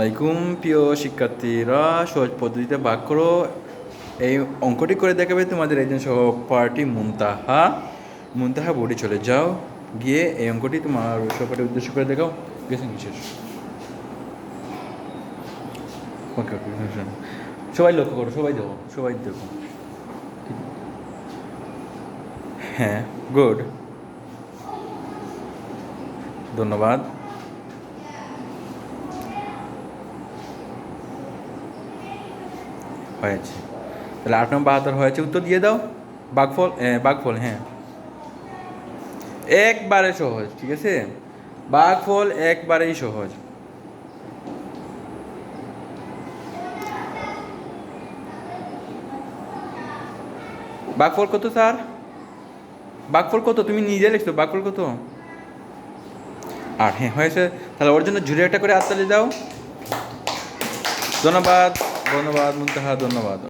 আলাইকুম, প্রিয় শিক্ষার্থীরা। সহজ পদ্ধতিতে ভাগ করো। এই অঙ্কটি করে দেখাবে তোমাদের একজন সহপাঠী মুনতাহা। মুনতাহা বোর্ডে চলে যাও। গিয়ে এই অঙ্কটি তোমার সহপাঠীর উদ্দেশ্য করে দেখাও। গেছেন শেষ? ওকে ওকে সবাই লক্ষ্য করো, সবাই দেখো সবাই দেখো। হ্যাঁ গুড ধন্যবাদ। হয়েছে। তাহলে আট নম্বর বাহাত্তর হয়েছে। উত্তর দিয়ে দাও। বাঘফল বাঘফল হ্যাঁ। একবারে সহজ, ঠিক আছে? বাঘফল একবারেই সহজ। বাঘফল কত, স্যার? বাঘফল কত? তুমি নিজে লিখছো, বাঘফল কত? আর হ্যাঁ হয়েছে। তাহলে ওর জন্য জুড়ে একটা করে আত্মালি দাও। ধন্যবাদ। ধন্যবাদ মুন্তাহা ধন্যবাদ।